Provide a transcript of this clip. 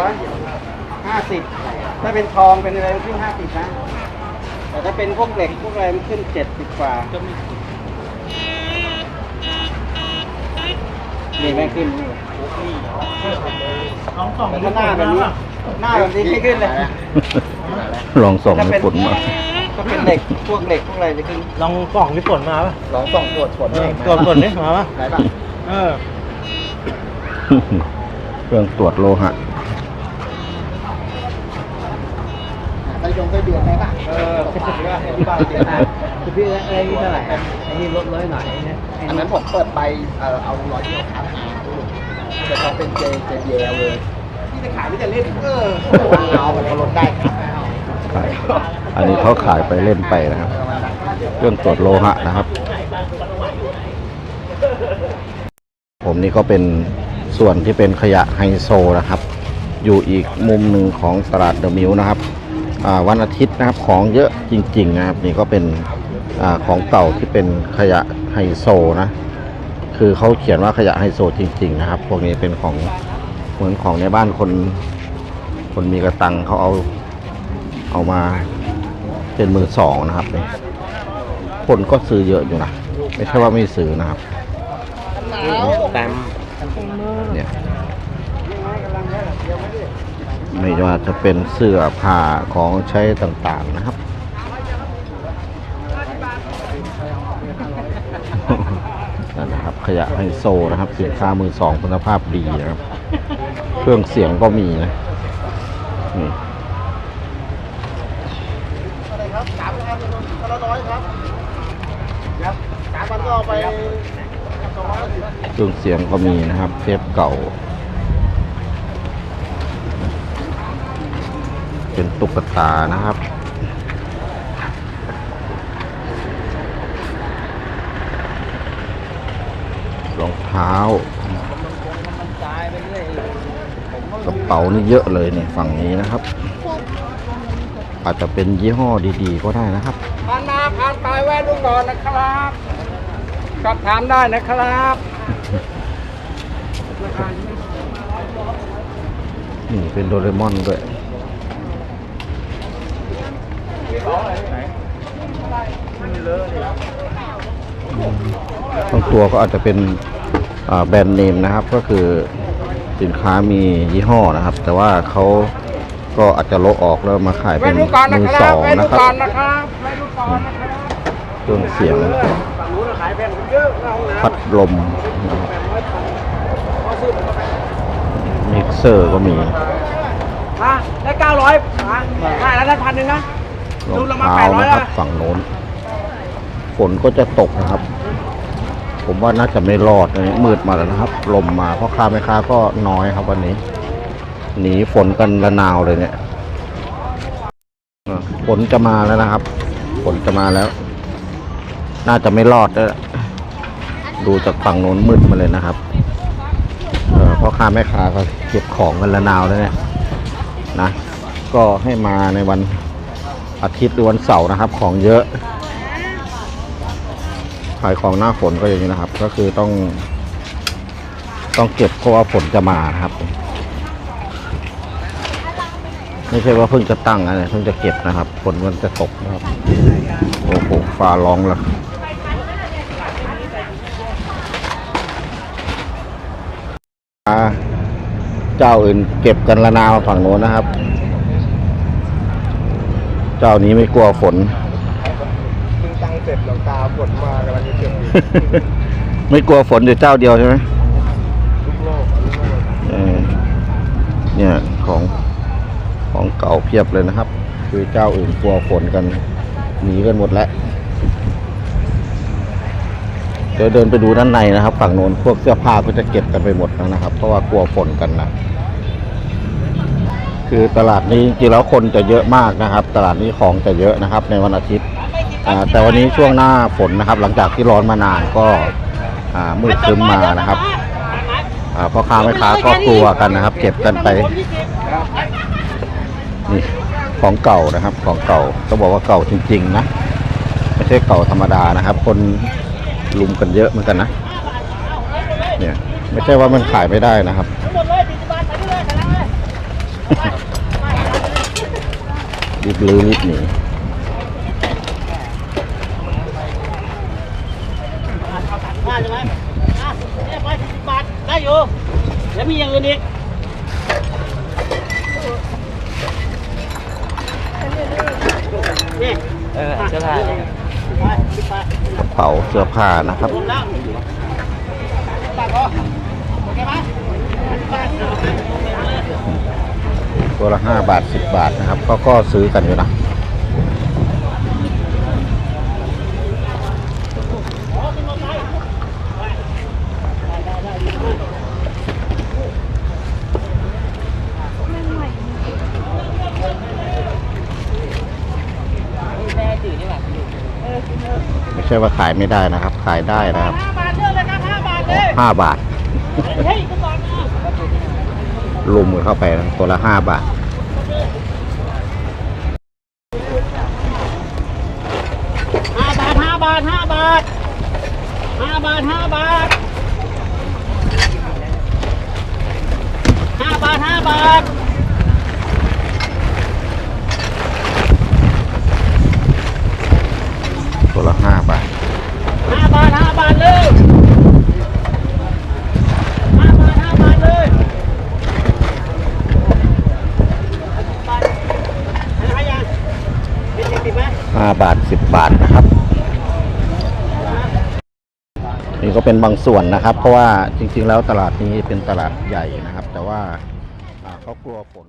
วะห้าสิบถ้าเป็นทองเป็นอะไรมันขึ้นห้าสิบนะ แต่ถ้าเป็นพวกเหล็กพวกอะไรมันขึ้นเจ็ดสิบกว่านี่แม่งขึ้นนี่ลองส่องแต่ดูถ้าหน้าแบบนี้หน้าแบบนี้ไม่ขึ้นเลยลองส่องให้ฝนมาถ้าเป็นเหล็กพวกเหล็กพวกอะไรจะขึ้นลองส่องพี่ฝนมาป่ะลองส่องตรวจผลเออตรวจฝนดิมาป่ะได้ป่ะเออเครื่องตรวจโลหะ ไส้ยงไส้เดือนได้ป่ะเออที่ว่าที่บ้านเดือนได้คือพี่ไอ้นี่เท่าไหร่ไอ้นี่ลดเลยหน่อยเนี่ยอันนั้นผมเปิดไปเอ่อเอาร้อยเดียวครับแต่พอเป็นเจเจเยลเลยที่จะขายที่จะเล่นเออเอามันก็ลดได้ครับขายอันนี้เขาขายไปเล่นไปนะครับ เครื่องตรวจโลหะนะครับ ผมนี่ก็เป็นส่วนที่เป็นขยะไฮโซนะครับ อยู่อีกมุมหนึ่งของตลาดเดอะมิลนะครับอ่า วันอาทิตย์นะครับของเยอะจริงๆนะครับนี่ก็เป็นอของเก่าที่เป็นขยะไฮโซนะคือเขาเขียนว่าขยะไฮโซจริง ๆ นะครับ พวกนี้เป็นของเหมือนของในบ้านคน คนมีกระตังเขาเอาเอามาเป็นมือสองนะครับนี่คนก็ซื้อเยอะอยู่นะ ไม่ใช่ว่าไม่ซื้อนะครับแต้ม เนี่ย ไม่ว่าจะเป็นเสื้อผ้าของใช้ต่างๆนะครับ นั่นนะครับ ขยะไฮโซนะครับ สินค้ามือสองคุณภาพดีนะครับ เครื่องเสียงก็มีนะนี่ครับสามพันคนละร้อยครับสามพันก็เอาไปเครื่องเสียงก็มีนะครับ เทปเก่า เป็นตุ๊กตานะครับรองเท้าตายไปเรื่อยกระเป๋านี่เยอะเลยเนี่ยฝั่งนี้นะครับ อาจจะเป็นยี่ห้อดีๆ ก็ได้นะครับผ่านมาผ่านไปแวะดูก่อนนะครับสอบถามได้นะครับนี่เป็นโดเรมอนด้วย บางตัวก็อาจจะเป็นแบรนด์เนมนะครับ ก็คือสินค้ามียี่ห้อนะครับ แต่ว่าเขาก็อาจจะโละออกแล้วมาขายเป็นมือสองนะครับก่อนเครื่องเสียงพัดลมมิกเซอร์ก็มีฮะได้เก้าร้อยได้แล้วได้พันหนึ่งนะ รองดูละมาเท้า800นะครับแล้วฝั่งโน้น ฝนก็จะตกนะครับ ผมว่าน่าจะไม่รอดนะมืดมาแล้วนะครับ ลมมาพ่อค้าแม่ค้าก็น้อยครับวันนี้ หนีฝนกันระนาวเลยเนี่ยอะฝนจะมาแล้วนะครับ ฝนจะมาแล้ว น่าจะไม่รอดแล้วล่ะดูจากฝั่งโน้นมืดมาเลยนะครับเออพ่อค้าแม่ค้าก็เก็บของกันระนาวแล้วเนี่ยนะ ก็ให้มาในวัน อาทิตย์หรือวันเสาร์นะครับ ของเยอะ ขายของหน้าฝนก็อย่างนี้นะครับ ก็คือต้อง ต้องเก็บเพราะว่าฝนจะมานะครับ ไม่ใช่ว่าเพิ่งจะตั้งอะไรเพิ่งจะเก็บนะครับฝนมันจะตกนะครับโอ้โหฟ้าร้องแล้วเจ้าอื่นเก็บกันละนาวฝั่งโน้นนะครับ จ้านี้ไม่กลัวฝนเพิ่งตั้งเสร็จหลังตาฝนมากำลังจะเก็บอยู่ไม่กลัวฝนอยู่เจ้าเดียวใช่ไหมทุกโลกทุกโลกเออเนี่ยของของเก่าเพียบเลยนะครับ คือเจ้าอื่นกลัวฝนกันหนีกันหมดแล้วเดี๋ยวเดินไปดูด้านในนะครับ ฝั่งโน้นพวกเสื้อผ้าก็จะเก็บกันไปหมดแล้วนะครับ เพราะว่ากลัวฝนกันนะ คือตลาดนี้จริงๆแล้วคนจะเยอะมากนะครับ ตลาดนี้ของจะเยอะนะครับ ในวันอาทิตย์แต่วันนี้ช่วงหน้าฝนนะครับ หลังจากที่ร้อนมานานก็มืดครึ้มมานะครับพ่อค้าแม่ค้าก็กลัวกันนะครับ เก็บกันไปนี่ของเก่านะครับของเก่าต้องบอกว่าเก่าจริง ๆ นะไม่ใช่เก่าธรรมดานะครับ คนลุมกันเยอะเหมือนกันนะเนี่ยไม่ใช่ว่ามันขายไม่ได้นะครับ ลื้อลิฟต์หนีว่าใช่ไหมอะเนี่ยไปสิบบาทได้อยู่ แล้วมีอย่างอื่นอีกนี่เออเสื้อผ้าเนี่ยไปสิบบาทกระเป๋าเสื้อผ้านะครับรวมแล้วบาทพอโอเคไหม ตัวละห้าบาทสิบบาทนะครับ ก็ก็ซื้อกันอยู่นะแม่จืดนี่แบบไม่ใช่ว่าขายไม่ได้นะครับ ขายได้นะครับห้าบาทเลือกเลยครับห้าบาทเลยห้าบาท เฮ้ยคุณบอลนะลุมกันเข้าไปตัวละห้าบาทห้าบาทห้าบาทห้าบาทห้าบาทห้าบาทห้าบาทห้าบาท 5 บาท 10 บาทนะครับ นี่ก็เป็นบางส่วนนะครับ เพราะว่าจริงๆแล้วตลาดนี้เป็นตลาดใหญ่นะครับ แต่ว่าเขากลัวฝน